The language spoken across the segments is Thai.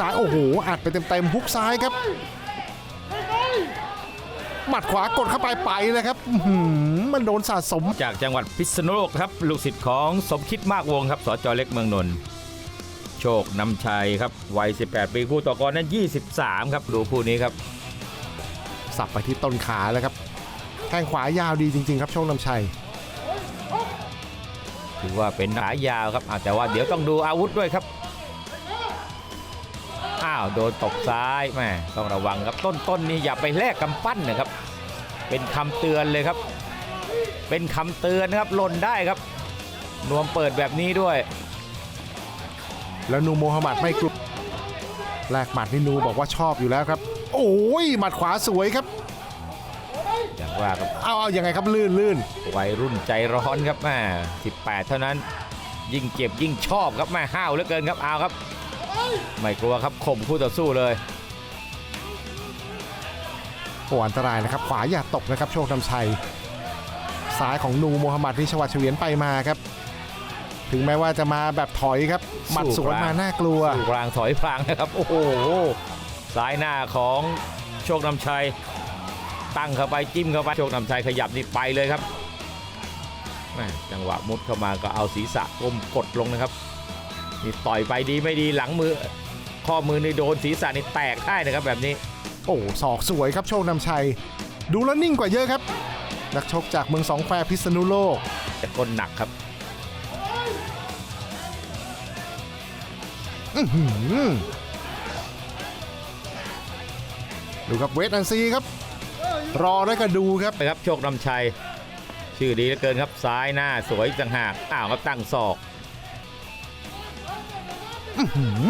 ซ้ายโอ้โหอัดไปเต็มๆฮุกซ้ายครับ หมัดขวากดเข้าไปไปเลยครับอื้อหือมันโดนสะสม จากจังหวัดพิษณุโลกครับ ลูกศิษย์ของสมคิดมากวงครับสจเล็กเมืองนนท์โชคนำชัยครับวัย 18 ปีคู่ต่อกรนั้น 23 ครับ ดูคู่นี้ครับ สับไปที่ต้นขาแล้วครับแข้งขวายาวดีจริง ๆ ครับโชคนำชัย ถือว่าเป็นขายาวครับอะแต่ว่าเดี๋ยวต้องดูอาวุธด้วยครับอ้าวโดนตบซ้ายแม่ต้องระวังครับต้นต้นนี่อย่าไปแลกกำปั้นนะครับ เป็นคำเตือนเลยครับ เป็นคำเตือนนะครับหล่นได้ครับ นวมเปิดแบบนี้ด้วย แล้วนูโมฮัมหมัดไม่กลัวแลกหมัดนี่นูบอกว่าชอบอยู่แล้วครับ โอ้ยหมัดขวาสวยครับอย่างว่าครับเอาเอายังไงครับลื่นลื่นวัยรุ่นใจร้อนครับแม่18 เท่านั้น ยิ่งเจ็บยิ่งชอบครับแม่ห้าวเหลือเกินครับเอาครับ ไม่กลัวครับข่มคู่ต่อสู้เลยโอ้อันตรายนะครับ ขวาอย่าตกนะครับ โชคนำชัยซ้ายของนูโมฮัมหมัดที่ชวัดเฉวียนไปมาครับ ถึงแม้ว่าจะมาแบบถอยครับหมัดสวนมาน่ากลัวสู้กลางถอยพลางนะครับ โอ้โหซ้ายหน้าของโชคนำชัย ตั้งเข้าไปจิ้มเข้าไปโชคนำชัยขยับนี่ไปเลยครับแม่จังหวะมุดเข้ามาก็เอาศีรษะก้มกดลงนะครับ นี่ต่อยไปดีไม่ดีหลังมือ ข้อมือนี่โดนศีรษะนี่แตกได้นะครับแบบนี้ โอ้ศอกสวยครับโชคนำชัย ดูแล้วนิ่งกว่าเยอะครับ นักชกจากเมืองสองแควพิษณุโลก แต่ก้นหนักครับอื้อหือดูครับเวทอันซีครับ รอแล้วก็ดูครับนะครับโชคนำชัย ชื่อดีเหลือเกินครับซ้ายหน้าสวยต่างหากอ้าวครับตั้งศอกหืม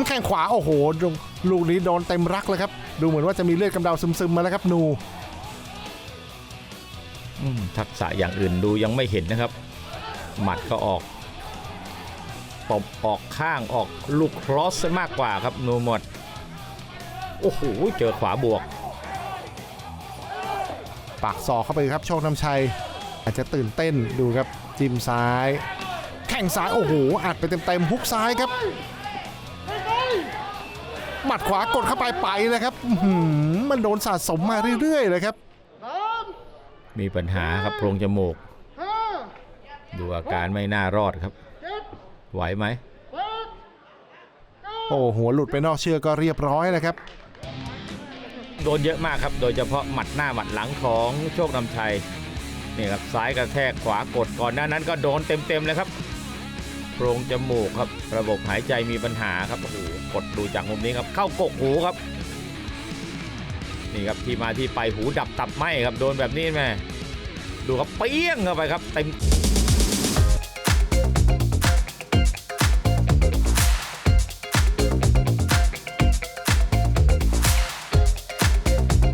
แข้งขวาโอ้โหลูกลูกนี้โดนเต็มรักเลยครับ ดูเหมือนว่าจะมีเลือดกำเดาซึมๆมาแล้วครับนูอืมทักษะอย่างอื่นดูยังไม่เห็นนะครับ หมัดก็ออกตบออกข้างออกลูกครอสมากกว่าครับนูหมด โอ้โห เจอขวาบวก ปากศอกเข้าไปครับโชคนำชัย อาจจะตื่นเต้นดูครับจิ้มซ้าย แข้งซ้าย โอ้โหอัดไปเต็มๆฮุกซ้ายครับ หมัดขวากดเข้าไปไปเลยครับอื้อหือมันโดนสะสมมาเรื่อยๆเลยครับ มีปัญหาครับโพรงจมูก ดูอาการไม่น่ารอดครับ ไหวไหม โอ้หัวหลุดไปนอกเชือกก็เรียบร้อยแล้วครับ โดนเยอะมากครับ โดยเฉพาะหมัดหน้าหมัดหลังของโชคนำชัยนี่ครับซ้ายกระแทกขวากดก่อนหน้านั้นก็โดนเต็มๆเลยครับ โพรงจมูกครับ ระบบหายใจมีปัญหาครับโอ้โหกดดูจากมุมนี้ครับ เข้ากกหูครับนี่ครับที่มาที่ไปหูดับตับไหมครับโดนแบบนี้แม่ดูครับเปี้ยงเข้าไปครับเต็ม